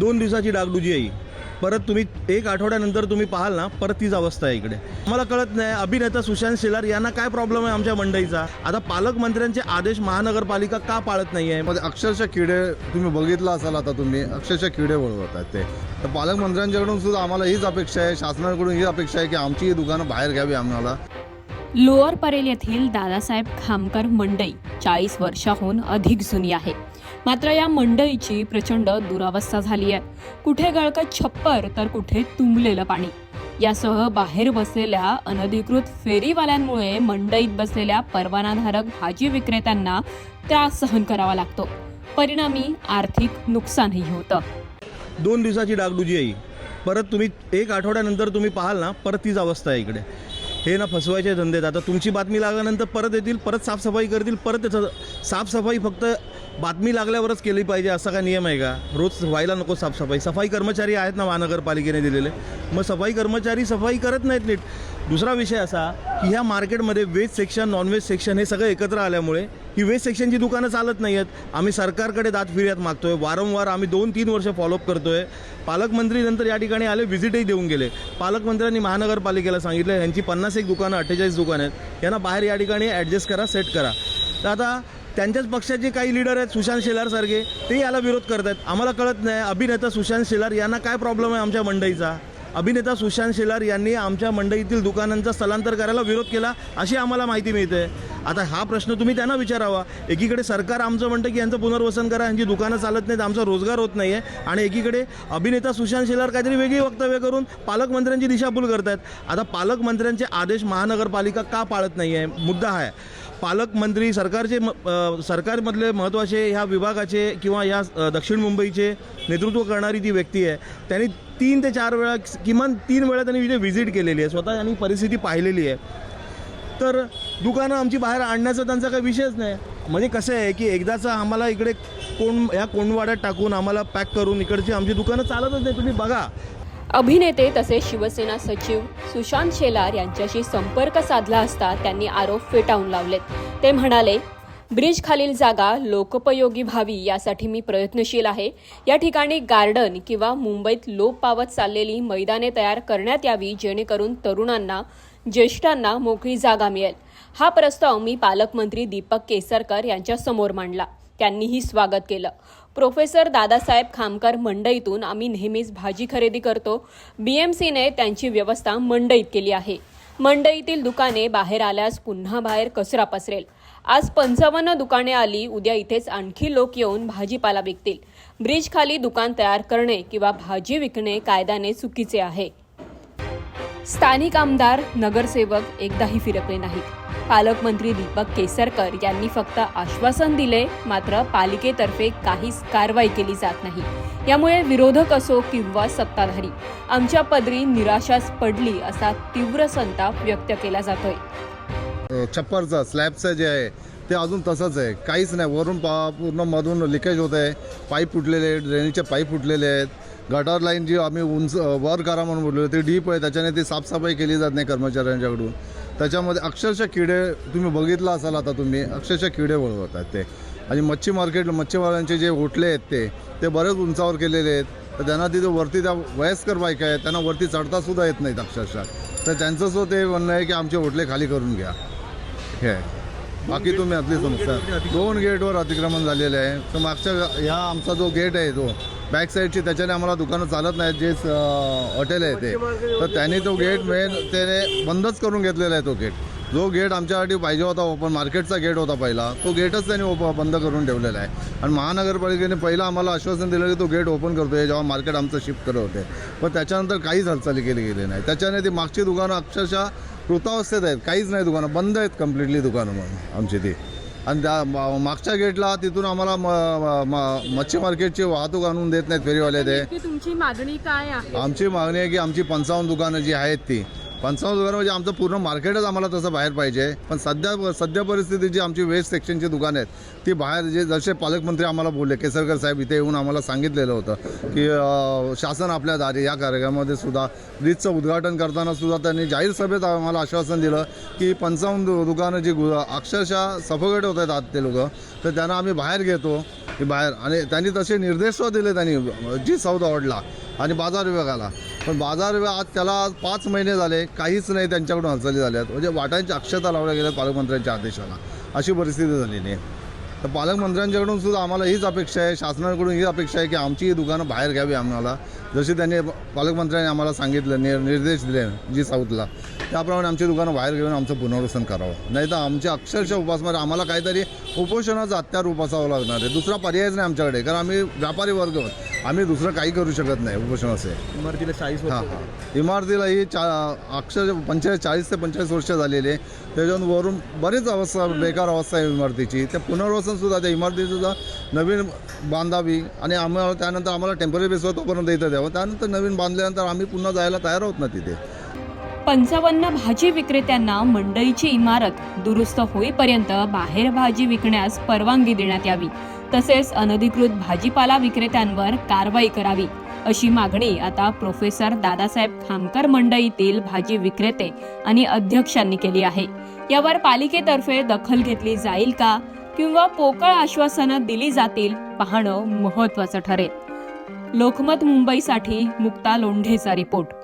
दोन दिवसाची डागडुजी आहे परत तुम्ही एक आठवड्यानंतर तुम्ही पाहाल ना परत तीच अवस्था आहे इकडे. मला कळत नाही अभिनेता सुशांत शेलार यांना काय प्रॉब्लेम आहे आमच्या मंडईचा? आता पालकमंत्र्यांचे आदेश महानगरपालिका का पाळत नाही आहे? अक्षरशः किडे तुम्ही बघितलं असाल आता तुम्ही अक्षरशः किडे वळवतात ते. तर पालकमंत्र्यांच्याकडून सुद्धा आम्हाला हीच अपेक्षा आहे शासनाकडून ही अपेक्षा आहे की आमची ही दुकानं बाहेर घ्यावी आम्हाला. लोअर परेल येथील दादासाहेब खामकर मंडई चाळीस वर्षाहून अधिक जुनी आहे. मात्र या मंडईची प्रचंड दुरावस्था झाली आहे. कुठे गळकत छप्पर तर कुठे तुंबलेलं पाणी. यासह बाहेर बसलेल्या अनधिकृत फेरीवाल्यांमुळे मंडईत बसलेल्या परवानाधारक भाजी विक्रेत्यांना त्रास सहन करावा लागतो. परिणामी आर्थिक नुकसानही होतं. दोन दिवसाची डागडुजी आहे परत तुम्ही एक आठवड्यानंतर तुम्ही पाहाल ना परत तीच अवस्था आहे इकडे. हे ना फसवायचे धंदे आहेत. आता तुमची बातमी लागल्यानंतर परत येतील परत साफसफाई करतील परत त्याचं साफसफाई फक्त बातमी लागल्यावरच केली पाहिजे असा काय नियम आहे का? रोज व्हायला नको साफसफाई. सफाई कर्मचारी आहेत ना महानगरपालिकेने दिलेले. मग सफाई कर्मचारी सफाई करत नाहीत नीट. दुसरा विषय असा की ह्या मार्केटमध्ये व्हेज सेक्शन नॉनव्हेज सेक्शन हे सगळं एकत्र आल्यामुळे ही वेज सेक्शनची दुकानं चालत नाही आहेत आम्ही सरकारकडे दात फिर्यात मागतो मागतोय. वारंवार आम्ही दोन तीन वर्ष फॉलोअप करतोय. पालकमंत्री नंतर या ठिकाणी आले व्हिजिटही देऊन गेले. पालकमंत्र्यांनी महानगरपालिकेला सांगितलं यांची पन्नास एक दुकानं अठ्ठेचाळीस दुकानं आहेत. यांना बाहेर या ठिकाणी ॲडजस्ट करा सेट करा. तर आता त्यांच्याच पक्षाचे काही लीडर आहेत सुशांत शेलारसारखे ते याला विरोध करत आहेत आम्हाला कळत नाही अभिनेता सुशांत शेलार यांना काय प्रॉब्लेम आहे आमच्या मंडईचा? अभिनेता सुशांत शेलार यांनी आमच्या मंडईतील दुकानांचा स्थलांतर करायला विरोध केला अशी आम्हाला माहिती मिळते. आता हा प्रश्न तुम्ही त्यांना विचारावा. एकीकडे सरकार आमचं म्हणतं की यांचं पुनर्वसन करा यांची दुकानं चालत नाहीत आमचा रोजगार होत नाही आहे आणि एकीकडे अभिनेता सुशांत शेलार काहीतरी वेगळी वक्तव्य करून पालकमंत्र्यांची दिशाभूल आहेत आता पालकमंत्र्यांचे आदेश महानगरपालिका का पाळत नाही आहे मुद्दा हा आहे. पालकमंत्री सरकारचे म- सरकारमधले महत्त्वाचे ह्या विभागाचे किंवा या दक्षिण मुंबईचे नेतृत्व करणारी ती व्यक्ती आहे. त्यांनी तीन ते चार वेळा किमान तीन वेळा त्यांनी इथे व्हिजिट केलेली आहे. स्वतः त्यांनी परिस्थिती पाहिलेली आहे. तर दुकानं आमची बाहेर आणण्याचा त्यांचा काही विषयच नाही. म्हणजे कसं आहे की एकदाचं आम्हाला इकडे कोण ह्या कोंडवाड्यात टाकून आम्हाला पॅक करून इकडची आमची दुकानं चालतच नाही. तुम्ही बघा अभिनेते तसेच शिवसेना सचिव सुशांत शेलार यांच्याशी संपर्क साधला असता त्यांनी आरोप फेटाळून लावलेत. ते म्हणाले ब्रिज खालील जागा लोकोपयोगी व्हावी यासाठी मी प्रयत्नशील आहे. या ठिकाणी गार्डन किंवा मुंबईत लोप पावत चाललेली मैदाने तयार करण्यात यावी जेणेकरून तरुणांना ज्येष्ठांना मोकळी जागा मिळेल. हा प्रस्ताव मी पालकमंत्री दीपक केसरकर यांच्या समोर मांडला. त्यांनीही स्वागत केलं. प्रोफेसर दादासाहेब खामकर मंडईतून आम्ही नेहमीच भाजी खरेदी करतो. बी एम सीने त्यांची व्यवस्था मंडईत केली आहे. मंडईतील दुकाने बाहेर आल्यास पुन्हा बाहेर कचरा पसरेल. आज पंचावन्न दुकाने आली उद्या इथेच आणखी लोक येऊन भाजीपाला विकतील. ब्रिज खाली दुकान तयार करणे किंवा भाजी विकणे कायद्याने चुकीचे आहे. स्थानिक आमदार नगरसेवक एकदाही फिरकले नाहीत. पालकमंत्री दीपक केसरकर यांनी फक्त आश्वासन दिले मात्र पालिकेतर्फे काहीच कारवाई केली जात नाही. यामुळे विरोधक असो किंवा सत्ताधारी आमच्या पदरी निराशाच पडली असा तीव्र संताप व्यक्त केला जातोय. छप्परचा छप्परचं स्लॅबचं जे आहे ते अजून तसंच आहे. काहीच नाही. वरून पा पूर्ण मधून लिकेज होत आहे. पाईप फुटलेले आहेत ड्रेनेजचे पाईप फुटलेले आहेत. गटर लाईन जी आम्ही उंच वर करा म्हणून बोललो ते डीप आहे. त्याच्याने ती साफसफाई केली जात नाही कर्मचाऱ्यांच्याकडून. त्याच्यामध्ये अक्षरशः किडे तुम्ही बघितला असाल आता तुम्ही अक्षरशः किडे वळवतात ते. आणि मच्छी मार्केट मच्छीमारांचे जे होटले आहेत ते ते बरेच उंचावर केलेले आहेत. तर त्यांना तिथे वरती त्या वयस्कर बायका आहेत त्यांना वरती चढता सुद्धा येत नाहीत अक्षरशः. तर त्यांचं सुद्धा ते म्हणणं आहे की आमचे होटले खाली करून घ्या. हे. बाकी तुम्ही आपली समस्या दोन गेटवर अतिक्रमण झालेलं आहे. तर मागच्या ह्या आमचा जो गेट आहे तो बॅक साईडची त्याच्याने आम्हाला दुकानं चालत नाहीत जे हॉटेल आहे ते. तर त्यांनी तो गेट मेन त्याने बंदच करून घेतलेला आहे तो गेट जो गेट आमच्यासाठी पाहिजे होता ओपन मार्केटचा गेट होता पहिला तो गेटच त्यांनी ओप बंद करून ठेवलेला आहे. आणि महानगरपालिकेने पहिलं आम्हाला आश्वासन दिलं की तो गेट ओपन करतो आहे जेव्हा मार्केट आमचं शिफ्ट करत होते. पण त्याच्यानंतर काहीच हालचाली केली गेली नाही. त्याच्याने ती मागची दुकानं अक्षरशः कृतावस्थेत आहेत. काहीच नाही दुकानं बंद आहेत कम्प्लिटली दुकानं मग आमची ती. आणि त्या मागच्या गेटला तिथून आम्हाला मच्छी मार्केटची वाहतूक आणून देत नाहीत फेरीवाले ते. तुमची मागणी काय आहे? आमची मागणी आहे की आमची पंचावन्न दुकानं जी आहेत ती पंचावन्न दुकान म्हणजे आमचं पूर्ण मार्केटच आम्हाला तसं बाहेर पाहिजे. पण सध्या सध्या परिस्थिती जी आमची वेस्ट सेक्शनची दुकानं आहेत ती बाहेर जे जसे पालकमंत्री आम्हाला बोलले केसरकर साहेब इथे येऊन आम्हाला सांगितलेलं होतं की शासन आपल्या दारी या कार्यक्रमामध्ये सुद्धा ब्रिजचं उद्घाटन करताना सुद्धा त्यांनी जाहीर सभेत आम्हाला आश्वासन दिलं की पंचावन्न दु- दुकानं जी गु- अक्षरशः सफोगेट होत आहेत आत ते लोक तर त्यांना आम्ही बाहेर घेतो की बाहेर. आणि त्यांनी तसे निर्देश दिले त्यांनी जी साऊथ ऑर्डला आणि बाजार विभागाला. पण बाजार आज त्याला आज पाच महिने झाले काहीच नाही त्यांच्याकडून हालचाली झाल्यात. म्हणजे वाटांची अक्षता लावल्या गेल्या पालकमंत्र्यांच्या आदेशाला. अशी परिस्थिती झालेली आहे. तर पालकमंत्र्यांच्याकडून सुद्धा आम्हाला हीच अपेक्षा आहे शासनाकडून ही अपेक्षा आहे की आमची ही दुकानं बाहेर घ्यावी आम्हाला. जशी त्यांनी पालकमंत्र्यांनी आम्हाला सांगितलं नि निर्देश दिले जी साऊथला त्याप्रमाणे आमची दुकानं बाहेर घेऊन आमचं पुनर्वसन करावं. नाही तर आमच्या अक्षरशः उपासमध्ये आम्हाला काहीतरी उपोषणाचा अत्यार उपासावं लागणार आहे. दुसरा पर्यायच नाही आमच्याकडे कारण आम्ही व्यापारी वर्ग आहोत. आम्ही दुसरं काही करू शकत नाही उपोषण असे. इमारतीला चाळीस हां हां. इमारतीला ही चा अक्षर पंचेचाळीस चाळीस ते पंचेचाळीस वर्ष झालेली आहे. त्याच्यातून वरून बरीच अवस्था बेकार अवस्था आहे इमारतीची. त्या पुनर्वसनसुद्धा त्या इमारतीसुद्धा नवीन बांधावी आणि आम्हाला त्यानंतर आम्हाला टेंपररी बेसवर तोपर्यंत इथं द्यावं. त्यानंतर नवीन बांधल्यानंतर आम्ही पुन्हा जायला तयार आहोत ना तिथे. पंचावन्न भाजी विक्रेत्यांना मंडईची इमारत दुरुस्त होईपर्यंत बाहेर भाजी विकण्यास परवानगी देण्यात यावी. तसेच अनधिकृत भाजीपाला विक्रेत्यांवर कारवाई करावी अशी मागणी आता प्रोफेसर दादासाहेब खामकर मंडईतील भाजी विक्रेते आणि अध्यक्षांनी केली आहे. यावर पालिकेतर्फे दखल घेतली जाईल का किंवा पोकळ आश्वासनं दिली जातील पाहणं महत्वाचं ठरेल. लोकमत मुंबईसाठी मुक्ता लोंढेचा रिपोर्ट.